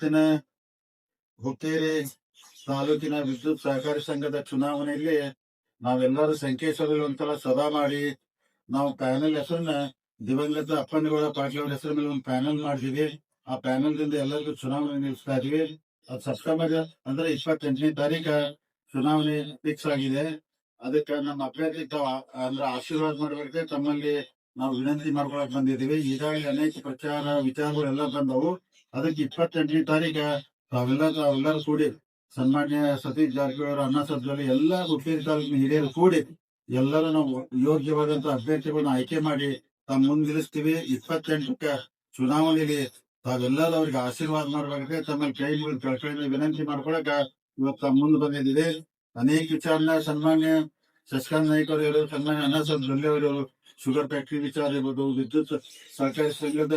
ಇವತ್ತಿನ ಹುಕ್ಕೇರಿ ತಾಲೂಕಿನ ವಿದ್ಯುತ್ ಸಹಕಾರಿ ಸಂಘದ ಚುನಾವಣೆಯಲ್ಲಿ ನಾವೆಲ್ಲರೂ ಸಂಕೇಶ್ವರಲ್ಲಿ ಒಂದ್ಸಲ ಸಭಾ ಮಾಡಿ ನಾವು ಪ್ಯಾನೆಲ್ ಹೆಸರನ್ನ ದಿವಂಗತ ಅಪ್ಪನಗೌಡ ಪಾಟೀಲ್ ಅವರ ಹೆಸರ ಮೇಲೆ ಒಂದು ಪ್ಯಾನಲ್ ಮಾಡಿದೀವಿ. ಆ ಪ್ಯಾನಲ್ ದಿಂದ ಎಲ್ಲರಿಗೂ ಚುನಾವಣೆ ನಿಲ್ಲಿಸ್ತಾ ಇದೀವಿ. ಅದ್ ಸೆಪ್ಟೆಂಬರ್ ಅಂದ್ರೆ ಇಪ್ಪತ್ತೆಂಟನೇ ತಾರೀಕ ಚುನಾವಣೆ ಫಿಕ್ಸ್ ಆಗಿದೆ. ಅದಕ್ಕೆ ನಮ್ಮ ಅಭ್ಯರ್ಥಿ ಅಂದ್ರೆ ಆಶೀರ್ವಾದ ಮಾಡ್ಬೇಕು ತಮ್ಮಲ್ಲಿ ನಾವು ವಿನಂತಿ ಮಾಡ್ಕೊಳಕ್ ಬಂದಿದ್ದೀವಿ. ಈಗಾಗಲೇ ಅನೇಕ ಪ್ರಚಾರ ವಿಚಾರಗಳು ಎಲ್ಲ ಬಂದವು. ಅದಕ್ಕೆ ಇಪ್ಪತ್ತೆಂಟನೇ ತಾರೀಕು ತಾವೆಲ್ಲ ತಾವೆಲ್ಲರೂ ಕೂಡಿ ಸನ್ಮಾನ್ಯ ಸತೀಶ್ ಜಾರಕಿಹೊಳಿ ಅವರು ಅಣ್ಣ ಸಬ್ಜಲ್ಲಿ ಎಲ್ಲ ಹುಕ್ಕೇರಿ ತಾಲೂಕಿನ ಹಿರಿಯರು ಕೂಡಿ ಎಲ್ಲರೂ ನಾವು ಯೋಗ್ಯವಾದಂತ ಅಭ್ಯರ್ಥಿಗಳನ್ನ ಆಯ್ಕೆ ಮಾಡಿ ತಮ್ಮ ಮುಂದೆ ನಿಲ್ಲಿಸ್ತೀವಿ. ಇಪ್ಪತ್ತೆಂಟಕ್ಕೆ ಚುನಾವಣೆಯಲ್ಲಿ ತಾವೆಲ್ಲರೂ ಅವ್ರಿಗೆ ಆಶೀರ್ವಾದ ಮಾಡ್ಬೇಕಾದ್ರೆ ತಮ್ಮ ಕೈ ಮುಗಿದು ವಿನಂತಿ ಮಾಡ್ಕೊಳಕ ಇವತ್ತು ತಮ್ಮ ಮುಂದೆ ಬಂದಿದ್ದೀವಿ. ಅನೇಕ ವಿಚಾರನ ಸನ್ಮಾನ್ಯ ಶಶಿಕಾಂತ್ ನಾಯ್ಕ ಅವರು ಸನ್ಮಾನ್ಯ ಅಣ್ಣ ಸಾಹೇಬ್ ಅವರು ಶುಗರ್ ಫ್ಯಾಕ್ಟರಿ ವಿಚಾರ ಇರ್ಬೋದು, ವಿದ್ಯುತ್ ಸಹಕಾರಿ ಸಂಘದ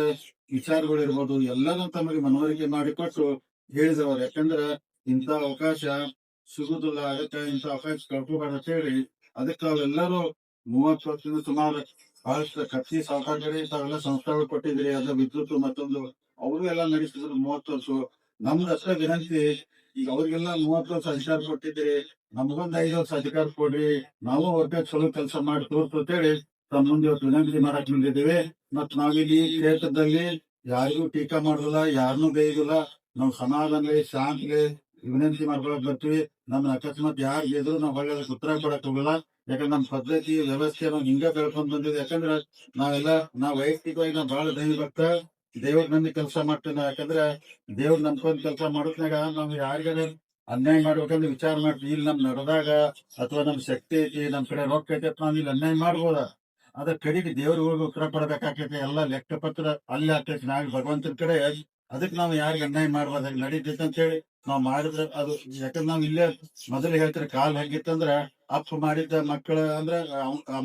ವಿಚಾರಗಳು ಇರ್ಬೋದು ಎಲ್ಲನೂ ತಮಗೆ ಮನವರಿಕೆ ಮಾಡಿಕೊಟ್ಟು ಹೇಳಿದವರು. ಯಾಕಂದ್ರೆ ಇಂಥ ಅವಕಾಶ ಸಿಗುದಿಲ್ಲ, ಅದಕ್ಕೆ ಇಂಥ ಅವಕಾಶ ಕಳ್ಕೋಬಾರ್ದು ಅಂತ ಹೇಳಿ ಅದಕ್ಕೆ ಅವರೆಲ್ಲರೂ ಮೂವತ್ತು ವರ್ಷದಿಂದ ಸುಮಾರು ಬಹಳಷ್ಟು ಕತ್ತಿ ಸಾಕಾಗಡೆ ತಾವೆಲ್ಲ ಸಂಸ್ಥೆಗಳು ಕೊಟ್ಟಿದ್ರಿ ಅದ ವಿದ್ಯುತ್ ಮತ್ತೊಂದು ಅವರು ಎಲ್ಲ ನಡೆಸಿದ್ರು ಮೂವತ್ತು ವರ್ಷ ನಮ್ದು ಅಷ್ಟೇ ವಿನಂತಿ, ಈಗ ಅವ್ರಿಗೆಲ್ಲ ಮೂವತ್ತು ವರ್ಷ ಅಧಿಕಾರ ಕೊಟ್ಟಿದ್ರಿ ನಮಗೊಂದು ಐದು ವರ್ಷ ಅಧಿಕಾರ ಕೊಡ್ರಿ, ನಾವು ಅವ್ರಿಗೆ ಚಲೋ ಕೆಲಸ ಮಾಡಿ ತೋರ್ಸು ಅಂತೇಳಿ ತಮ್ಮ ಮುಂದೆ ಇವತ್ತು ವಿನಂತಿ ಮಾಡಕ್ ಬಂದಿದ್ದೀವಿ. ಮತ್ ನಾವಿಲ್ಲಿ ಕ್ಷೇತ್ರದಲ್ಲಿ ಯಾರಿಗೂ ಟೀಕಾ ಮಾಡೋದಿಲ್ಲ ಯಾರನ್ನೂ ಬೇಯುದಿಲ್ಲ. ನಾವು ಸಮಾಧಾನ ಶಾಂತಿಗೆ ವಿನಂತಿ ಮಾಡ್ಕೊಳಕ್ ಬರ್ತೀವಿ. ನಮ್ಮ ಅಕಸ್ಮಾತ್ ಯಾರು ಗೆದ್ರು ನಾವು ಒಳ್ಳೆ ಉತ್ತರ ಕೊಡಕ್ ಹೋಗಲ್ಲ. ಯಾಕಂದ್ರೆ ನಮ್ಮ ಪದ್ಧತಿ, ವ್ಯವಸ್ಥೆ ನಾವು ಹಿಂಗ ಬೆಳ್ಕೊಂಡ್ ಬಂದಿದ್ವಿ ಯಾಕಂದ್ರೆ ನಾವೆಲ್ಲ, ನಾವ್ ವೈಯಕ್ತಿಕವಾಗಿ ನಾವು ಬಹಳ ದೈವ ಭಕ್ತ. ದೇವ್ರ ನಂಬಿ ಕೆಲಸ ಮಾಡ್ತೇನೆ. ಯಾಕಂದ್ರೆ ದೇವ್ರ ನಂಬ್ಕೊಂಡ್ ಕೆಲಸ ಮಾಡೋದ್ನಾಗ ನಾವ್ ಯಾರಿಗಾರ ಅನ್ಯಾಯ ಮಾಡ್ಬೇಕಂದ್ರೆ ವಿಚಾರ ಮಾಡ್ತೀವಿ. ಇಲ್ಲಿ ನಮ್ ನಡೆದಾಗ ಅಥವಾ ನಮ್ ಶಕ್ತಿ ಐತಿ, ನಮ್ ಕಡೆ ರೊಕ್ಕ ಐತಿ ನಾವ್ ಇಲ್ಲಿ ಅನ್ಯಾಯ ಮಾಡ್ಬೋದ? ಅದ್ರ ಕಡೆಗೆ ದೇವ್ರಿಗೆ ಉತ್ತರ ಕೊಡ್ಬೇಕಾಕೈತಿ ಎಲ್ಲ ಲೆಕ್ಕ ಪತ್ರ ಅಲ್ಲಿ ಆಕೈತಿ ನಾವ್ ಭಗವಂತನ ಕಡೆ ಅದಕ್ಕೆ ನಾವು ಯಾರಿಗೆ ಅನ್ಯಾಯ ಮಾಡ್ಬೋದ ನಡೀತೈತೆ ಅಂತ ಹೇಳಿ ನಾವ್ ಮಾಡಿದ್ರೆ ಅದು ಯಾಕಂದ್ರೆ ನಾವ್ ಇಲ್ಲೇ ಮೊದಲು ಹೇಳ್ತಾರೆ ಕಾಲ್ ಹೆಂಗಿತ್ತಂದ್ರ ಅಪ್ಪ ಮಾಡಿದ್ದ ಮಕ್ಕಳ ಅಂದ್ರ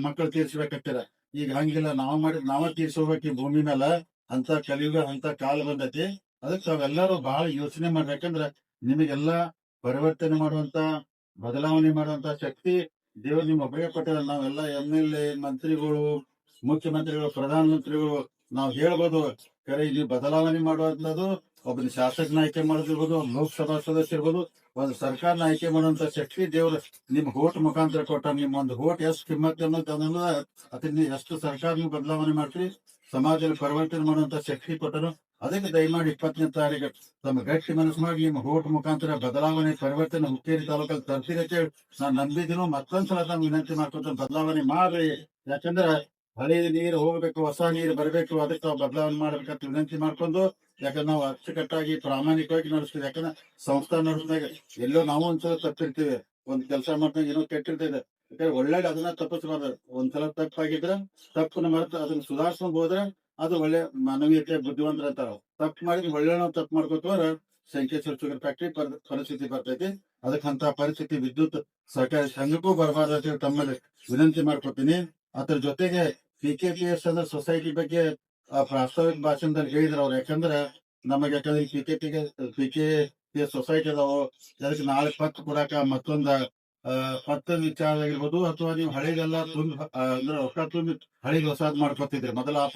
ಮಕ್ಕಳು ತೀರ್ಸ್ಬೇಕಾಗ್ತಾರ ಈಗ ಹಂಗಿಲ್ಲ. ನಾವ್ ಮಾಡಿದ್ ನಾವ ತೀರ್ಸೋಬೇಕು ಈ ಭೂಮಿ ಮೇಲ. ಅಂತ ಕಲಿಯುಗ ಅಂತ ಕಾಲ ಬಂದೈತಿ. ಅದಕ್ಕೆ ತಾವೆಲ್ಲರೂ ಬಹಳ ಯೋಚನೆ ಮಾಡ್ಬೇಕಂದ್ರ ನಿಮಗೆಲ್ಲ ಪರಿವರ್ತನೆ ಮಾಡುವಂತ ಬದಲಾವಣೆ ಮಾಡುವಂತ ಶಕ್ತಿ ದೇವ್ರು ನಿಮ್ ಒಬ್ಬರಿಗೆ ಕೊಟ್ಟಿಲ್ಲ ನಾವೆಲ್ಲ ಎಂ ಎಲ್ ಎ ಮಂತ್ರಿಗಳು, ಮುಖ್ಯಮಂತ್ರಿಗಳು, ಪ್ರಧಾನಮಂತ್ರಿಗಳು, ನಾವು ಹೇಳ್ಬೋದು, ಕರೆ ಇಲ್ಲಿ ಬದಲಾವಣೆ ಮಾಡುವಂತದ್ದು ಒಬ್ಬನ ಶಾಸಕನ ಆಯ್ಕೆ ಮಾಡೋದಿರ್ಬೋದು, ಲೋಕಸಭಾ ಸದಸ್ಯ ಇರ್ಬೋದು, ಒಂದು ಸರ್ಕಾರನ ಆಯ್ಕೆ ಮಾಡುವಂತ ಶಕ್ತಿ ದೇವ್ರ ನಿಮ್ ಹೋಟ್ ಮುಖಾಂತರ ಕೊಟ್ಟ, ನಿಮ್ಮ ಒಂದು ಹೋಟ್ ಎಷ್ಟು ಕಿಮ್ಮತ್ ಅನ್ನೋದು ಅನ್ನೋದು ಅದನ್ನ ಎಷ್ಟು ಸರ್ಕಾರ ನೀವು ಬದಲಾವಣೆ ಮಾಡ್ತೀರಿ? ಸಮಾಜದಲ್ಲಿ ಪರಿವರ್ತನೆ ಮಾಡುವಂತ ಶಕ್ತಿ ಕೊಟ್ಟರು, ಅದಕ್ಕೆ ದಯಮಾಡಿ ಇಪ್ಪತ್ತನೇ ತಾರೀಕು ತಮ್ಮ ಗಟ್ಟಿ ಮನಸ್ಸು ಮಾಡಿ ನಿಮ್ಮ ಹೋಟ್ ಮುಖಾಂತರ ಬದಲಾವಣೆ, ಪರಿವರ್ತನೆ ಹುಕ್ಕೇರಿ ತಾಲೂಕಲ್ಲಿ ತರ್ತೀರಿ ಅಂತ ಹೇಳಿ ನಾನು ನಂಬಿದಿನೂ ಮತ್ತೊಂದ್ಸಲ ತಮ್ಮ ವಿನಂತಿ ಮಾಡ್ಕೊತ ಬದಲಾವಣೆ ಮಾಡ್ರಿ. ಯಾಕಂದ್ರೆ ಹಳೆಯ ನೀರು ಹೋಗ್ಬೇಕು, ಹೊಸ ನೀರು ಬರಬೇಕು, ಅದಕ್ಕೆ ನಾವು ಬದಲಾವಣೆ ಮಾಡ್ಬೇಕಂತ ವಿನಂತಿ ಮಾಡ್ಕೊಂಡು, ಯಾಕಂದ್ರೆ ನಾವು ಅಚ್ಚುಕಟ್ಟಾಗಿ ಪ್ರಾಮಾಣಿಕವಾಗಿ ನಡೆಸ್ತೀವಿ. ಯಾಕಂದ್ರೆ ಸಂಸ್ಥೆ ನಡೆಸಿದಾಗ ಎಲ್ಲೋ ನಾವು ಒಂದ್ಸಲ ತಪ್ಪಿರ್ತೀವಿ. ಒಂದ್ ಕೆಲಸ ಮಾಡ್ದಾಗ ಏನೋ ಕೆಟ್ಟಿರ್ತದೆ. ಯಾಕಂದ್ರೆ ಒಳ್ಳೆ ಅದನ್ನ ತಪ್ಪಿಸ್ಬಾರ್ದು ಒಂದ್ಸಲ ತಪ್ಪಾಗಿದ್ರೆ ತಪ್ಪನ್ನ ಮರೆತು ಅದನ್ನ ಸುಧಾರಿಸ್ಕೊಂಡ್ ಹೋದ್ರೆ ಅದು ಒಳ್ಳೆ ಮಾನವೀಯತೆ ಬುದ್ಧಿವಂತರ ಅಂತಾರ ತಪ್ಪು ಮಾಡಿದ್ರೆ ಒಳ್ಳೆ ನಾವು ತಪ್ಪು ಮಾಡ್ಕೋತವ್ರ ಸಂಖ್ಯೆ ಶುಗರ್ ಫ್ಯಾಕ್ಟ್ರಿ ಪರಿಸ್ಥಿತಿ ಬರ್ತೈತಿ. ಅದಕ್ಕಂತ ಪರಿಸ್ಥಿತಿ ವಿದ್ಯುತ್ ಸಹಕಾರಿ ಸಂಘಕ್ಕೂ ಬರಬಾರ್ದು ಅಂತ ತಮ್ಮಲ್ಲಿ ವಿನಂತಿ ಮಾಡ್ಕೊತೀನಿ. ಅದ್ರ ಜೊತೆಗೆ ಪಿ ಕೆ ಪಿ ಎಸ್ ಅಂದ್ರೆ ಸೊಸೈಟಿ ಬಗ್ಗೆ ಪ್ರಾಸ್ತಾವಿಕ ಭಾಷಣದಲ್ಲಿ ಹೇಳಿದ್ರು ಅವ್ರು ಯಾಕಂದ್ರೆ ನಮಗೆ ಯಾಕಂದ್ರೆ P K P K P S society ಅದಾವು. ಅದಕ್ಕೆ ನಾಳೆ ಪತ್ರ ಕೊಡಾಕ ಮತ್ತೊಂದ ಆ, ಪತ್ರ ವಿಚಾರ ಆಗಿರ್ಬೋದು ಅಥವಾ ನೀವು ಹಳೆದೆಲ್ಲ ತುಂಬಿ ಅಂದ್ರೆ ರೊಕ್ಕ ತುಂಬಿ ಹಳೆಗೆ ಹೊಸಾದ್ ಮಾಡ್ಕೊತಿದ್ರಿ ಮೊದಲ ಆ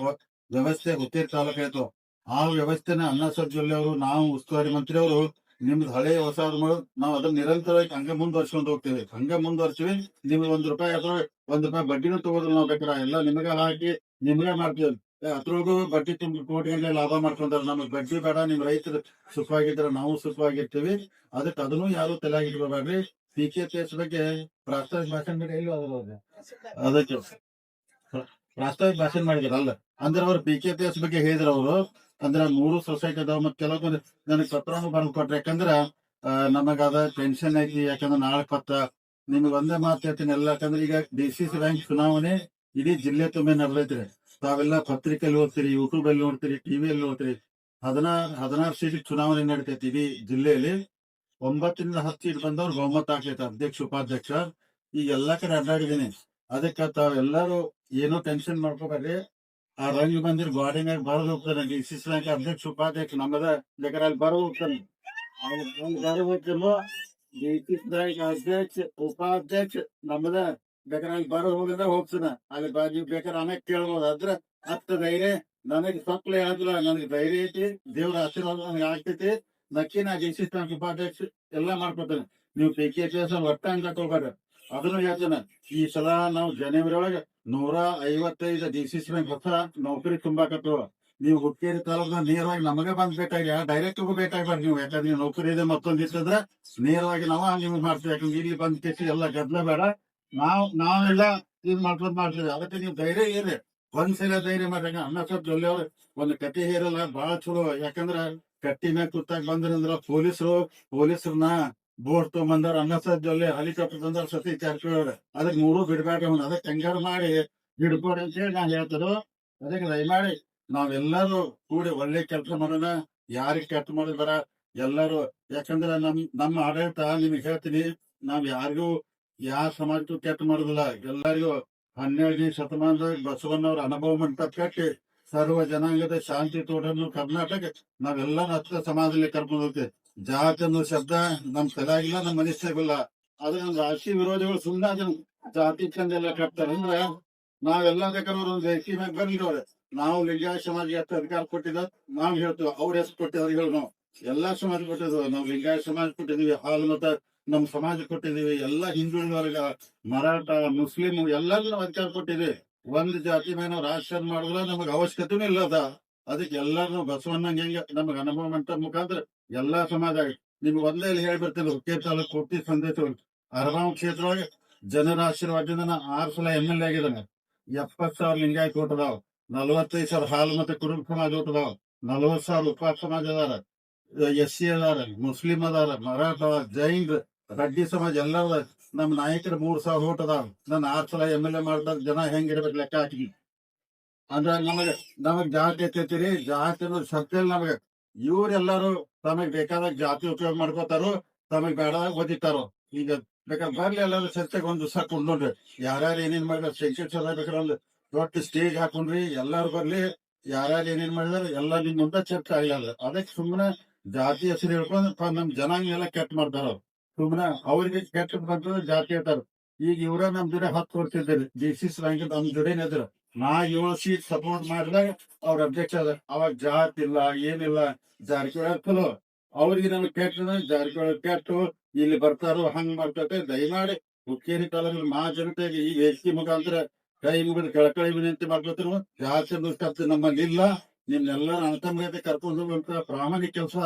ವ್ಯವಸ್ಥೆ ಹುತ್ತೇರಿ ತಾಲೂಕು ಆಯ್ತು. ಆ ವ್ಯವಸ್ಥೆನ ಸರ್ ಜೊಲ್ಲೆ ಅವರು ನಾವು ಉಸ್ತುವಾರಿ ಮಂತ್ರಿ ಅವರು ನಿಮ್ದು ಹಳೆ ಹೊಸಾದ್ ನಾವು ಅದನ್ನ ನಿರಂತರವಾಗಿ ಹಂಗೆ ಮುಂದುವರ್ಸ್ಕೊಂಡು ಹೋಗ್ತೀವಿ. ಹಂಗೆ ಮುಂದುವರ್ಸಿವಿ ನಿಮ್ಗೆ ಒಂದ್ ರೂಪಾಯಿ ಅಥವಾ ಒಂದ್ ರೂಪಾಯಿ ಬಡ್ಡಿನೂ ತಗೋದ್ರೆ ನಾವು ಬೇಕಾರ ಎಲ್ಲ ನಿಮಗೆ ಹಾಕಿ ನಿಮ್ಗೆ ಮಾಡ್ತೀವಿ. ಅದ್ರೊಳಗೂ ಬಡ್ಡಿ ತುಂಬ ಕೋಟಿ ಗಂಟೆ ಲಾಭ ಮಾಡ್ಕೊಂತಾರ. ನಮಗ್ ಬಡ್ಡಿ ಬೇಡ ನಿಮ್ ರೈತರು ಸುಖವಾಗಿದ್ರೆ ನಾವು ಸುಖವಾಗಿರ್ತೀವಿ. ಅದಕ್ಕೆ ಅದನ್ನು ಯಾರು ತಲೆಯಾಗಿಟ್ಕೋಬೇಡ್ರಿ ಪಿ ಕೆ ಪಿ ಎಸ್ ಬಗ್ಗೆ ಪ್ರಾಸ್ತಾವಿಕ ಭಾಷಣ ಮಾಡಿ ಎಲ್ಲಿ ಅದಕ್ಕೆ. ಪ್ರ- ಪ್ರಾಸ್ತಾವಿಕ ಭಾಷಣ ಮಾಡಿದ್ರಲ್ಲ ಅಂದ್ರೆ ಅವ್ರು ಪಿ ಕೆ ಪಿ ಎಸ್ ಬಗ್ಗೆ ಹೇಳಿದ್ರ ಅವರು. ಅಂದ್ರೆ ಮೂರು ಸೊಸೈಟಿ ಅದಾವ ಮತ್ ಕೆಲವೊಂದು ನನಗೆ ಪತ್ರನು ಬರ್ದು ಕೊಟ್ರಿ. ಯಾಕಂದ್ರ ನಮಗದ ನಮಗ ಅದ ಟೆನ್ಷನ್ ಐತಿ. ಯಾಕಂದ್ರೆ ನಾಳೆ ಪತ್ತ ನಿಮ್ಗೆ ಒಂದೇ ಮಾತು ಹೇಳ್ತೀನಿ ಎಲ್ಲ ಯಾಕಂದ್ರೆ ಈಗ ಡಿ ಸಿ ಸಿ ಬ್ಯಾಂಕ್ ಚುನಾವಣೆ ಇಡೀ ಜಿಲ್ಲೆ ತುಂಬ ನಡೆದೈತ್ರಿ ತಾವೆಲ್ಲ ಪತ್ರಿಕೆಯಲ್ಲಿ ಓದ್ತೀರಿ ಯೂಟ್ಯೂಬ್ ಅಲ್ಲಿ ನೋಡ್ತೀರಿ ಟಿವಿಯಲ್ಲಿ ನೋಡ್ತೀರಿ. ಹದಿನಾರು ಹದಿನಾರು ಸೀಟ್ ಚುನಾವಣೆ ನಡೀತೈತಿ ಇಡೀ ಜಿಲ್ಲೆಯಲ್ಲಿ. ಒಂಬತ್ತರಿಂದ ಹತ್ತು ಸೀಟ್ ಬಂದವ್ರು ಬಹುಮತ ಆಗ್ತೈತೆ ಅಧ್ಯಕ್ಷ, ಉಪಾಧ್ಯಕ್ಷ ಈಗ ಎಲ್ಲಾ ಕಡೆ ಅಡ್ಡಾಡಿದೀನಿ ಅದಕ್ಕೆ ತಾವೆಲ್ಲರೂ ಏನೋ ಟೆನ್ಷನ್ ಮಾಡ್ಕೋಬೇಡ್ರಿ ಆ ರಂಗ್ ಮಂದಿರ್ ಗಾಡಿ ಬರೋದು ಹೋಗ್ತಾನೆ ಡಿ ಸಿ ಅಧ್ಯಕ್ಷ, ಉಪಾಧ್ಯಕ್ಷ ನಮ್ಮದ ಬೇಕಾದ್ರೆ ಅಲ್ಲಿ ಬರೋ ಹೋಗ್ತಾನೆ ಅಧ್ಯಕ್ಷ, ಉಪಾಧ್ಯಕ್ಷ ನಮ್ಮದ ಬೇಕಾದ್ರೆ ಬರೋದು ಬರೋ ಹೋಗಿದ್ರೆ ಹೋಗ್ತಾನೆ ಅಲ್ಲಿ ಬಾಜಿ ಬೇಕಾದ್ರೆ ಆಮೇಲೆ ಕೇಳ್ಬೋದು. ಆದ್ರೆ ಅತ್ತ ಧೈರ್ಯ, ನನಗೆ ಸಕ್ಲೆ ಆದ್ರ ನನಗೆ ಧೈರ್ಯ ಐತಿ, ದೇವ್ರ ಆಶೀರ್ವಾದ ನನಗೆ ಆಗ್ತೈತಿ. ನಕ್ಕಿ ನಾ ಬ್ಯಾಂಕ್ ಉಪಾಧ್ಯಕ್ಷ ಎಲ್ಲಾ ಮಾಡ್ಕೊತೇನೆ ನೀವು ಪಿ ಕೆ ಸಿ ಎಸ್ ಒಟ್ಟ ಅಂತ ತಗೊಳ್ಬೇಡ ಅದನ್ನು ಹೇಳ್ತೇನೆ. ಈ ಸಲ ನಾವು ಜನವರಿ ಒಳಗೆ ನೂರ ಐವತ್ತೈದು ಡಿ ಸಿ ಸಿ ಬ್ಯಾಂಕ್ ಹೊಸ ನೌಕರಿ ತುಂಬಾಕತ್ತವ. ನೀವು ಹುಕ್ಕೇರಿ ತಾಲೂಕ್ನ ನೇರವಾಗಿ ನಮಗೆ ಬಂದ್ ಬೇಕಾಗಿ ಡೈರೆಕ್ಟ್ ಬೇಕಾಗಿ ನೀವು ಯಾಕಂದ್ರೆ ನೀವು ನೌಕರಿ ಇದೆ ಮತ್ತೊಂದು ಇರ್ತದ್ರೆ ನೇರವಾಗಿ ನಾವು ನೀವು ಮಾಡ್ತೀವಿ. ಯಾಕಂದ್ರೆ ಇಲ್ಲಿ ಬಂದ್ ಕೇಸಿ ಎಲ್ಲ ಗದ್ದಲ ಬೇಡ. ನಾವು, ನಾವೆಲ್ಲ ಇದ್ ಮಾಡ್ಕೊಂಡ್ ಮಾಡ್ತೀವಿ. ಅದಕ್ಕೆ ನೀವು ಧೈರ್ಯ ಏರಿ ಒಂದ್ಸಲ ಧೈರ್ಯ ಮಾಡ್ರಿ. ಅನ್ನ ಸ್ವಲ್ಪ ಜೊಲ್ಲೆ ಅವ್ರು ಒಂದು ಕತೆ ಹೇರಲ್ಲ ಬಹಳ ಚಲೋ. ಯಾಕಂದ್ರ ಕಟ್ಟಿ ಮ್ಯಾಗ ಕೂತಾಗ ಬಂದ್ರಂದ್ರ ಪೊಲೀಸರು, ಪೊಲೀಸರನ್ನ ಬೋಟ್ ತಗೊಂಬಂದಾರ, ಅನ್ನ ಸಜ್ಜಲ್ಲಿ ಜೊಲ್ಲೆ ಹೆಲಿಕಾಪ್ಟರ್ ತಂದಾರ ಸತಿ ಜಾರಕಿಹೊಳಿ ಅದಕ್ಕೆ ಮೂರು ಬಿಡ್ಬೇಡ ಅದಕ್ಕೆ ಹೆಂಗಾರ ಮಾಡಿ ಹಿಡ್ಕೊಡಿ ಅಂತ ಹೇಳಿ ನಾನು ಹೇಳ್ತಾರ ಅದಕ್ಕೆ ದಯಮಾಡಿ ನಾವೆಲ್ಲರೂ ಕೂಡಿ ಒಳ್ಳೆ ಕೆಲಸ ಮಾಡೋಣ, ಯಾರಿಗೆ ಕೆಟ್ಟ ಬರ, ಎಲ್ಲರೂ ಯಾಕಂದ್ರೆ ನಮ್, ನಮ್ಮ ಆಡಳಿತ ನಿಮ್ಗೆ ಹೇಳ್ತೀನಿ, ನಾವ್ ಯಾರಿಗೂ ಯಾವ ಸಮಾಜಕ್ಕೂ ಕೆಟ್ಟ ಮಾಡುದಿಲ್ಲ. ಎಲ್ಲರಿಗೂ ಹನ್ನೆರಡನೇ ಶತಮಾನದಾಗ ಬಸವಣ್ಣವ್ರ ಅನುಭವ ಮಂಟಪ ಕಟ್ಟಿ ಸರ್ವ ಜನಾಂಗದ ಶಾಂತಿ ತೋಡನ್ನು ಕರ್ನಾಟಕ, ನಾವೆಲ್ಲ ಹತ್ರ ಸಮಾಜದಲ್ಲಿ ಕರ್ಕೊಂಡು ಹೋಗ್ತೇವೆ. ಜಾತಿ ಅನ್ನೋ ಶಬ್ದ ನಮ್ ತಲೆಯಾಗಿಲ್ಲ ನಮ್ಮ ಮನಸ್ಸಾಗಿಲ್ಲ ಆದ್ರೆ ನಮ್ ರಾಷ್ಟ್ರೀಯ ವಿರೋಧಿಗಳು ಸುಮ್ಮನೆ ಜಾತಿ ಚಂದ ಕಟ್ತಾರೆ. ಅಂದ್ರೆ ನಾವೆಲ್ಲ ಬೇಕಾದ್ರೆ ಒಂದು ವ್ಯಕ್ತಿ ನಾವು ಲಿಂಗಾಯ ಸಮಾಜ ಎಷ್ಟು ಅಧಿಕಾರ ಕೊಟ್ಟಿದ ನಾವ್ ಹೇಳ್ತೇವೆ. ಅವ್ರ ಹೆಸರು ಕೊಟ್ಟಿದ್ರು ಹೇಳು ನಾವು. ಎಲ್ಲಾ ಸಮಾಜ ಕೊಟ್ಟಿದ್ವು ನಾವು ಲಿಂಗಾಯ ಸಮಾಜ ಕೊಟ್ಟಿದೀವಿ ಹಾಲು ಮತ ನಮ್ ಸಮಾಜ ಕೊಟ್ಟಿದೀವಿ ಎಲ್ಲಾ ಹಿಂದುಳಿದವರ್ಗ ಮರಾಠ ಮುಸ್ಲಿಂ ಎಲ್ಲರೂ ನಾವು ಅಧಿಕಾರ ಕೊಟ್ಟಿದೀವಿ ಒಂದ್ ಜಾತಿ ಮೇನ ನಾವು ಮಾಡಿದ್ರ ನಮಗ್ ಅವಶ್ಯಕತೆನೂ ಇಲ್ಲ ಅದ ಅದಕ್ಕೆ ಎಲ್ಲಾರು ಬಸವಣ್ಣಂಗ ಹೆಂಗ ನಮಗ್ ಅನುಭವ ಮಂಟ ಮುಖಾಂತರ ಎಲ್ಲಾ ಸಮಾಜ ನಿಮ್ಗೆ ಒಂದೇ ಇಲ್ಲಿ ಹೇಳ್ಬಿಡ್ತೀನಿ, ಹುಕ್ಕೇರಿ ತಾಲೂಕು ಕೋಟಿ ಸಂದೇಶ ಅರಬಾವ್ ಕ್ಷೇತ್ರ ಒಳಗೆ ಜನರ ಆಶೀರ್ವಾದದಿಂದ ನಾ ಆರು ಸಲ ಎಂ ಎಲ್ ಎ ಆಗಿದ್ದಾನೆ. ಎಪ್ಪತ್ ಸಾವಿರ ಲಿಂಗಾಯತ್ ಕೊಟ್ಟದಾವ್ ನಲ್ವತ್ತೈದು ಸಾವಿರ ಹಾಲು ಮತ್ತೆ ಕುರುಬ ಸಮಾಜ ಓಟ್ ನಲ್ವತ್ ಸಾವಿರ ಉಪವಾಸ ಸಮಾಜ ಅದಾರ. ಎಸ್ ಸಿ ಅದಾರ, ಮುಸ್ಲಿಂ ಅದಾರ, ಮರಾಠ, ಜೈನ್, ರಡ್ಡಿ ಸಮಾಜ ಎಲ್ಲಾರ ನಮ್ ನಾಯಕರ ಮೂರ್ ಸಾವಿರ ಓಟ್ ಅದಾವ ನನ್ ಆರ್ ಸಲ ಎಂ ಎಲ್ ಎ ಮಾಡ್ದಾಗ ಜನ ಹೆಂಗಿರ್ಬೇಕು ಲೆಕ್ಕ ಹಾಕಿ ಅಂದ್ರ ನಮಗ, ನಮಗ್ ಜಾತಿ ಎತ್ತೈತಿರಿ ಜಾತಿ ಸತ್ಯ ನಮಗ. ಇವ್ರೆಲ್ಲಾರು ತಮಗ್ ಬೇಕಾದಾಗ ಜಾತಿ ಉಪಯೋಗ ಮಾಡ್ಕೋತಾರೋ, ತಮಗ್ ಬೇಡದಾಗ ಓದಿತಾರೋ. ಈಗ ಬೇಕಾದ್ರೆ ಬರ್ಲಿ ಎಲ್ಲಾರು ಸತ್ಯಕ್ಕೆ ಒಂದ್ ದಿವಸ ಕುಂಡ್ರಿ ಯಾರ್ಯಾರು ಏನೇನ್ ಮಾಡಿದಾರೆ ಶಂಕರ್ ಬೇಕಾದ್ರೆ ಒಂದು ದೊಡ್ಡ ಸ್ಟೇಜ್ ಹಾಕೊಂಡ್ರಿ, ಎಲ್ಲಾರು ಬರ್ಲಿ. ಯಾರ್ಯಾರು ಏನೇನ್ ಮಾಡಿದಾರೆ, ಎಲ್ಲ ನಿಮ್ ಮುಂದೆ ಚರ್ಚೆ ಆಗಿಲ್ಲ ಅದಕ್ಕೆ ಸುಮ್ಮನೆ ಜಾತಿ ಹೆಸರು ಹೇಳ್ಕೊಂಡು ನಮ್ ಜನಾಂಗ ಎಲ್ಲ ಕೆಟ್ಟ ಮಾಡ್ತಾರ. ಸುಮ್ಮನೆ ಅವ್ರಿಗೆ ಕೆಟ್ಟ ಬಂದ್ರು ಜಾತಿ ಹೇಳ್ತಾರ ಈಗ ಇವ್ರ ನಮ್ ಜೊತೆ ಹತ್ತು ವರ್ಷ ಇದ್ದಾರೆ ಡಿ ಸಿ ಬ್ಯಾಂಕ್ ನಮ್ ಜೊತೆನೇ ಇದ್ರು. ನಾ ಏಳು ಸೀಟ್ ಸಪೋರ್ಟ್ ಮಾಡಿದಾಗ ಅವ್ರ ಅಧ್ಯಕ್ಷ ಅದ. ಅವಾಗ ಜಾತಿ ಇಲ್ಲ, ಏನಿಲ್ಲ, ಜಾರಕಿಹೊಳಿ ಚಲೋ ಅವ್ರಿಗೆ ನಮ್ಗೆ ಕೆಟ್ಟ ಜಾರಕಿಹೊಳಿ ಕೆಟ್ಟು ಇಲ್ಲಿ ಬರ್ತಾರೋ, ಹಂಗ್ ಮಾಡ್ತೈತೆ ದಯಮಾಡಿ ಹುಕ್ಕೇರಿ ಮಾ ಜನತೆಗೆ ಈ ವೇದಿಕೆ ಮುಖಾಂತರ ಕೈ ಮುಗಿದು ಕೆಳಕಳಿ ವಿನಂತಿ ಮಾಡ್ಕೊತಿರು, ಜಾತಿ ದುಷ್ಟತೆ ನಮ್ಮಲ್ಲಿ ಇಲ್ಲ. ನಿಮ್ನೆಲ್ಲ ಅಣತಮ್ಮ ಕರ್ಕೊಂಡು ಪ್ರಾಮಾಣಿಕ ಕೆಲಸ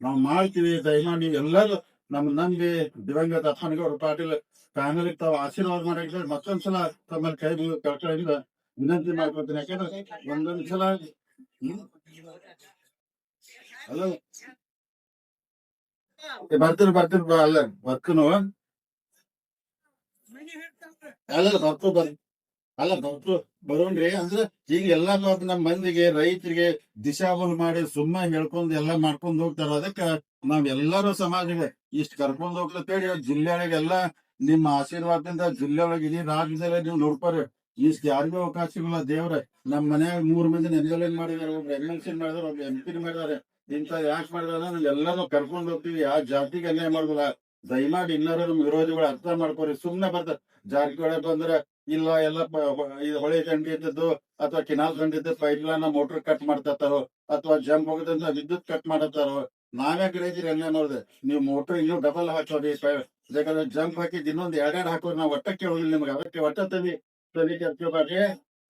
ನಾವು ಮಾಡ್ತೀವಿ. ದಯಮಾಡಿ ನೀವೆಲ್ಲರೂ ನಮ್ ನಂಬಿ ದಿವಂಗತ ಅಪ್ಪನಗೌಡ ಪಾಟೀಲ್ ಫ್ಯಾಮಿಲಿ ತಾವು ಆಶೀರ್ವಾದ ಮಾಡಕ್ಕೆ ಮತ್ತೊಂದ್ಸಲ ತಮ್ಮಲ್ಲಿ ಕೈ ಮುಗಿದು ಕೆಳಕಳಿಯಿಂದ ವಿನಂತಿ ಮಾಡ್ಕೊತೀನಿ ಯಾಕಂದ್ರೆ ಒಂದೊಂದ್ ಸಲ ಹಲೋ ಬರ್ತೀನಿ ಬರ್ತೀನಿ ಬಾ ಅಲ್ಲ ಬರ್ತೀನಿ ಅಲ್ಲ ಬರ್ತು ಬರ್ರಿ ಅಲ್ಲ ಬರ್ತು ಬರೋಣ್ರಿ, ಅಂದ್ರೆ ಈಗ ಎಲ್ಲಾ ನಮ್ಮ ಮಂದಿಗೆ, ರೈತರಿಗೆ ದಿಶಾಬಲ್ ಮಾಡಿ ಸುಮ್ಮ ಹೇಳ್ಕೊಂಡು ಎಲ್ಲಾ ಮಾಡ್ಕೊಂಡು ಹೋಗ್ತಾರ. ಅದಕ್ಕ ನಾವ್ ಎಲ್ಲಾರು ಸಮಾಜಕ್ಕೆ ಇಷ್ಟ ಕರ್ಕೊಂಡ್ ಹೋಗ್ಲತ್ತೇಳಿ ಜಿಲ್ಲೆಯೊಳಗೆಲ್ಲ ನಿಮ್ಮ ಆಶೀರ್ವಾದದಿಂದ ಜಿಲ್ಲೆ ಒಳಗೆ ಇಡೀ ರಾಜ್ಯದಲ್ಲೇ ನೀವು ನೋಡ್ಕೊರಿ. ಇಷ್ಟ ಯಾರಿಗೂ ಅವಕಾಶ ದೇವ್ರೆ ದೇವ್ರ. ನಮ್ ಮನ್ಯಾಗ ಮೂರ್ ಮಂದಿ ಎಂ ಎಲ್ ಎನ್ ಮಾಡಿದಾರೆ, ಒಬ್ರು ಎಂ ಎಲ್ ಸಿ ಮಾಡಿದಾರೆ, ಒಬ್ರು ಎಂ ಪಿ ಮಾಡಿದಾರೆ. ಇಂತ ಯಾಕೆ ಮಾಡಿದಾರೆ ಎಲ್ಲಾನು ಕರ್ಕೊಂಡ್ ಹೋಗ್ತೀವಿ. ಯಾವ ಜಾತಿಗೆ ಅನ್ಯಾಯ ಮಾಡುದಿಲ್ಲ. ದಯಮಾಡಿ ನಮ್ ವಿರೋಧಿಗಳು ಅರ್ಥ ಮಾಡ್ಕೊರಿ. ಸುಮ್ನೆ ಬರ್ತಾರೆ. ಜಾರಕಿಹೊಳಿ ಬಂದ್ರೆ ಇಲ್ಲ ಎಲ್ಲ ಹೊಳೆ ದಂಡಿ ಇದ್ದದ್ದು ಅಥವಾ ಕಿನಾಲ್ ದಂಡಿ ಇದ್ದ ಪೈಪ್ ಲೈನ್ ಮೋಟರ್ ಕಟ್ ಮಾಡ್ತಾರೋ ಅಥವಾ ಜಂಪ್ ಹೋಗದಂತ ವಿದ್ಯುತ್ ಕಟ್ ಮಾಡತ್ತಾರೋ, ನಾವೇ ರೈತರು ಎಲ್ಲ ನೋಡಿದೆ. ನೀವು ಮೋಟರ್ ಇನ್ನೂ ಡಬಲ್ ಹಾಕೋರಿ ಯಾಕಂದ್ರೆ ಜಂಪ್ ಹಾಕಿ ಇನ್ನೊಂದು ಎರಡೆರಡು ಹಾಕೋರಿ ನಾವು ಒಟ್ಟ ಕೇಳೋದಿಲ್ಲ ನಿಮ್ಗೆ, ಅದಕ್ಕೆ ಒಟ್ಟ ತಲಿ ಕೆರ್ಕೋಬಾರ್ರಿ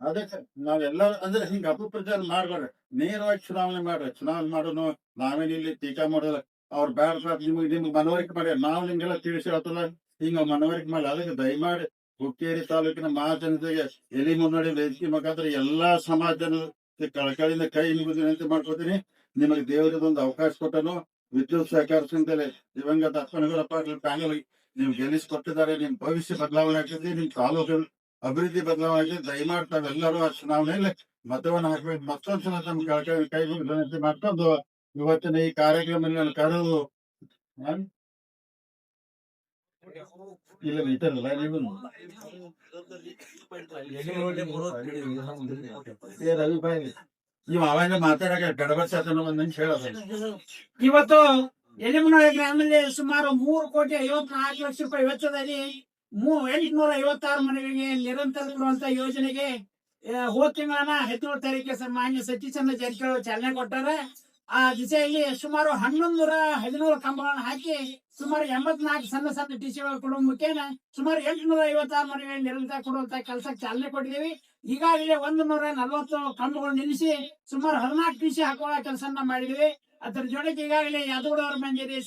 ಅದಕ್ಕೆ ನಾವೆಲ್ಲ ಅಂದ್ರೆ ಹಿಂಗ ಅಪಪ್ರಚಾರ ಮಾಡ್ಬೇಡ್ರಿ ನೇರವಾಗಿ ಚುನಾವಣೆ ಮಾಡ್ರಿ. ಚುನಾವಣೆ ಮಾಡೋನು, ನಾವೇನ್ ಇಲ್ಲಿ ಟೀಕಾ ಮಾಡೋಲ್ಲ ಅವ್ರ ಬ್ಯಾಡ ನಿಮ್ಗೆ ನಿಮ್ಗೆ ಮನವರಿಕೆ ಮಾಡಿ. ನಾವು ನಿಮ್ಗೆಲ್ಲ ತಿಳಿಸಿ ಹೇಳ್ತಲ್ಲ ಹಿಂಗ ಮನವರಿಕೆ ಮಾಡಿ. ಅದಕ್ಕೆ ದಯಮಾಡಿ ಹುಕ್ಕೇರಿ ತಾಲೂಕಿನ ಮಹಾಜನತೆಗೆ ಎಲಿ ಮುನ್ನಡಿ ವೇದಿಕೆ ಮುಖಾಂತರ ಎಲ್ಲಾ ಸಮಾಜ ಜನತೆ ಕಳಕಳಿಯಿಂದ ಕೈ ವಿನಂತಿ ಮಾಡ್ಕೋತೀನಿ. ನಿಮಗೆ ದೇವರದೊಂದು ಅವಕಾಶ ಕೊಟ್ಟನು. ವಿದ್ಯುತ್ ಸಹಕಾರ ಸಂಘದಲ್ಲಿ ದಿವಂಗತ ಅಪ್ಪನಗರ ಪಾಟೀಲ್ ಪ್ಯಾನಲ್ ನೀವು ಗೆಲ್ಲಿಸಿಕೊಟ್ಟಿದ್ದಾರೆ. ನಿಮ್ ಭವಿಷ್ಯ ಬದಲಾವಣೆ ಆಗ್ತದೆ. ನಿಮ್ ತಾಲೂಕು ಅಭಿವೃದ್ಧಿ ಬದಲಾವಣೆ ಆಗ್ತದೆ. ದಯಮಾಡಿ ತಾವೆಲ್ಲರೂ ಆ ಚುನಾವಣೆಯಲ್ಲಿ ಮತವನ್ನು ಹಾಕ್ಬೇಕು. ಮತ್ತೊಂದ್ಸಲ ತಮ್ಮ ಕಳಕಳಿ ಕೈ ವಿನಂತಿ ಮಾಡ್ಕೊಂಡು ಇವತ್ತಿನ ಈ ಕಾರ್ಯಕ್ರಮದಲ್ಲಿ ನಾನು ಕರೆದು ಇಲ್ಲ ಇವತ್ತು ಎಲಿಮನೊಳ ಗ್ರಾಮದಲ್ಲಿ ಸುಮಾರು ಮೂರು ಕೋಟಿ ಐವತ್ನಾಲ್ಕು ಲಕ್ಷ ರೂಪಾಯಿ ವೆಚ್ಚದಲ್ಲಿ ಮೂ ಎಂಟುನೂರ ಐವತ್ತಾರು ಮನೆಗಳಿಗೆ ನಿರಂತರ ಕೊಡುವಂತ ಯೋಜನೆಗೆ ಹೋದ ತಿಂಗಳನ್ನ ಹದಿನೇಳು ತಾರೀಕಿಗೆ ಮಾನ್ಯ ಸಚಿವ ಸತೀಶಚಂದ್ರ ಜಾರಕಿಹೊಳಿ ಚಾಲನೆ ಕೊಟ್ಟಾರ. ಆ ದಿಸೆಯಲ್ಲಿ ಸುಮಾರು ಹನ್ನೊಂದರ ಹದಿನೂರು ಕಂಬಗಳನ್ನು ಹಾಕಿ ಸುಮಾರು ಎಂಬತ್ನಾಲ್ಕು ಸಣ್ಣ ಸಣ್ಣ ಟಿಸಿಗಳು ಕೊಡುವ ಮುಖೇನ ಸುಮಾರು ಎಂಟುನೂರ ಐವತ್ತಾರು ಮನೆಗಳಿಗೆ ನಿರಂತರ ಕೊಡುವಂತ ಕೆಲಸಕ್ಕೆ ಚಾಲನೆ ಕೊಟ್ಟಿದ್ದೀವಿ. ಈಗಾಗಲೇ ಒಂದು ನೂರ ನಲವತ್ತು ಕಂಬಗಳು ನಿಲ್ಲಿಸಿ ಸುಮಾರು ಹದಿನಾಲ್ಕು ಟಿಸಿ ಹಾಕುವ ಕೆಲಸ ಮಾಡಿದ್ವಿ ಅದ್ರ ಜೊತೆಗೆ ಈಗಾಗಲೇ ಯಾದವ್ ಅವರು ಬಂದಿರಿ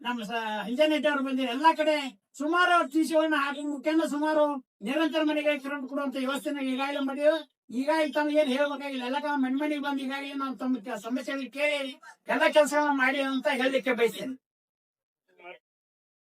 ನಮ್ಮ ಇಂಜನೇಟ್ ಅವರು ಬಂದಿರಿ ಎಲ್ಲಾ ಕಡೆ ಸುಮಾರು ಟಿಸಿಗಳನ್ನ ಹಾಕಿ ಮುಖೇನ ಸುಮಾರು ನಿರಂತರ ಮನೆಗಳಿಗೆ ಕರೆಂಟ್ ಕೊಡುವಂತ ವ್ಯವಸ್ಥೆನ ಈಗಾಗಲೇ ಮಾಡಿದ್ವಿ ಈಗಾಗಲೇ ಇತ್ತಂದ್ರೆ ಏನ್ ಹೇಳ್ಬೇಕಾಗಿಲ್ಲ? ಎಲ್ಲ ಮನೆ ಮನೆಗೆ ಬಂದು ಈಗಾಗಲೇ ನಾವು ತಮ್ಮ ಸಮಸ್ಯೆಗಳು ಕೇಳಿ ಎಲ್ಲ ಕೆಲಸಗಳನ್ನ ಮಾಡಿ ಅಂತ ಹೇಳಲಿಕ್ಕೆ ಬಯಸ್ತೇನೆ.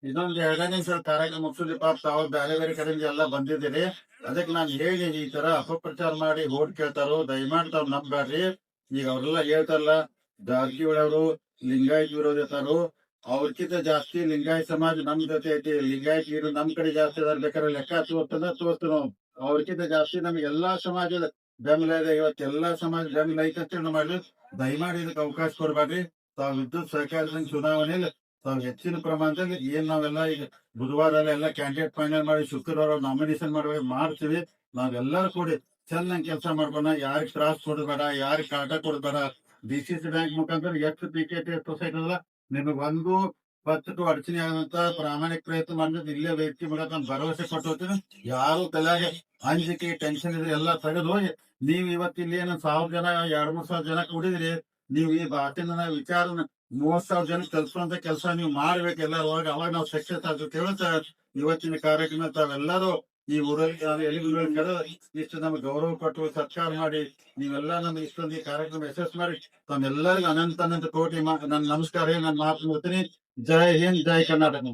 ಇದೊಂದು ಎರಡನೇ ಸಲ ಕಾರ್ಯಕ್ರಮ ಮುಗಿಸಿದ್ರಿ ಪಾಪ, ತಾವು ಬೇರೆ ಬೇರೆ ಕಡೆಯಿಂದ ಎಲ್ಲ ಬಂದಿದ್ದೀರಿ. ಅದಕ್ಕೆ ನಾನು ಹೇಳಿ ಈ ತರ ಅಪಪ್ರಚಾರ ಮಾಡಿ ಓಟ್ ಕೇಳ್ತಾರೋ, ದಯಮಾಡಿ ತಾವ್ ನಂಬ್ಬೇಡ್ರಿ ಈಗ ಅವ್ರೆಲ್ಲ ಹೇಳ್ತಾರಲ್ಲ ಜಾರಕಿಹೊಳಿ ಲಿಂಗಾಯತ್ ವಿರೋಧಿ ಇರ್ತಾರೋ ಅವ್ರಕ್ಕಿಂತ ಜಾಸ್ತಿ ಲಿಂಗಾಯತ್ ಸಮಾಜ ನಮ್ ಜೊತೆ ಐತಿ, ಲಿಂಗಾಯತ್ ನಮ್ ಕಡೆ ಜಾಸ್ತಿ ಅದಾರ ಬೇಕಾದ್ರೆ ಲೆಕ್ಕ ತೋರ್ತದ ತೋರ್ತು ನಾವು ಅವ್ರಕ್ಕಿಂತ ಜಾಸ್ತಿ ನಮ್ಗೆ ಎಲ್ಲಾ ಸಮಾಜದ ಬೆಂಬಲ ಇದೆ. ಇವತ್ತು ಎಲ್ಲಾ ಸಮಾಜ ಬೆಂಬಲ ಐತೆ ಅಂತ ಹೇಳಿ ಮಾಡಿ ದಯಮಾಡಿ ಇದಕ್ಕೆ ಅವಕಾಶ ಕೊಡ್ಬೇಡ್ರಿ ತಾವು ವಿದ್ಯುತ್ ಸಹಕಾರ ಸಂಘ ಚುನಾವಣೆಯಲ್ಲಿ ತಾವು ಹೆಚ್ಚಿನ ಪ್ರಮಾಣದಲ್ಲಿ ಏನ್ ನಾವೆಲ್ಲ ಈಗ ಬುಧವಾರ ಎಲ್ಲ ಕ್ಯಾಂಡಿಡೇಟ್ ಫೈನಲ್ ಮಾಡಿ, ಶುಕ್ರವಾರ ನಾಮಿನೇಷನ್ ಮಾಡುವ ಮಾಡ್ತೀವಿ. ನಾವೆಲ್ಲರೂ ಕೂಡಿ ಚೆನ್ನಾಗಿ ಕೆಲಸ ಮಾಡ್ಬೋಣ ಯಾರಿಗೆ ತ್ರಾಸ್ ಕೊಡಬೇಡ, ಯಾರಿಗೆ ಕಾಟ ಕೊಡಬೇಡ. ಡಿ ಸಿ ಸಿ ಬ್ಯಾಂಕ್ ಮುಖಾಂತರ ಎಷ್ಟು ಪಿ ಕೆ ಟಿ ಸೊಸೈಟಿ ನಿಮಗೆ ಒಂದು ಪತ್ತಕ್ಕೂ ಅಡಚಣೆ ಆಗದಂತ ಪ್ರಾಮಾಣಿಕ ಪ್ರಯತ್ನ ಮಾಡಿದ್ರೆ ಇಲ್ಲೇ ವ್ಯಕ್ತಿ ಮುಖಾಂತರ ಭರವಸೆ ಕೊಟ್ಟು ಯಾರು ತಲೆಗೆ ಅಂಜಿಕೆ ಟೆನ್ಷನ್ ಇದ್ರೆ ಎಲ್ಲ ತೆಗೆದು ಹೋಗಿ ನೀವು ಇವತ್ತು ಇಲ್ಲಿ ಏನು ಸಾವಿರ ಜನ ಎರಡ್ ಮೂರ್ ಸಾವಿರ ಜನ ಕೂಡಿದ್ರಿ ನೀವು ಈ ಬಾಟಿನ ವಿಚಾರನ ಮೂವತ್ ಸಾವಿರ ಜನ ತಲುಪುವಂತ ಕೆಲಸ ನೀವು ಮಾಡ್ಬೇಕು ಎಲ್ಲರೂ ಅವಾಗ ಅವಾಗ ನಾವು ಸಕ್ಸಸ್ ಆಗ್ತದೆ ಹೇಳುತ್ತಾ ಇವತ್ತಿನ ಕಾರ್ಯಕ್ರಮ ತಾವೆಲ್ಲರೂ ಈ ಊರಲ್ಲಿ ಎಲ್ಲಿ ಇಷ್ಟು ನಮ್ಗೆ ಗೌರವ ಕೊಟ್ಟು ಸತ್ಕಾರ ಮಾಡಿ ನೀವೆಲ್ಲ ನಮ್ಗೆ ಇಷ್ಟೊಂದು ಈ ಕಾರ್ಯಕ್ರಮ ಯಶಸ್ಸು ಮಾಡಿ ತಮ್ಮೆಲ್ಲರಿಗೂ ಅನಂತ ಅನಂತ ಕೋಟಿ ನನ್ನ ನಮಸ್ಕಾರ ನನ್ನ ಮಾತು ಮುಗ್ತೀನಿ ಜೈ ಹಿಂದ್ ಜೈ ಕರ್ನಾಟಕ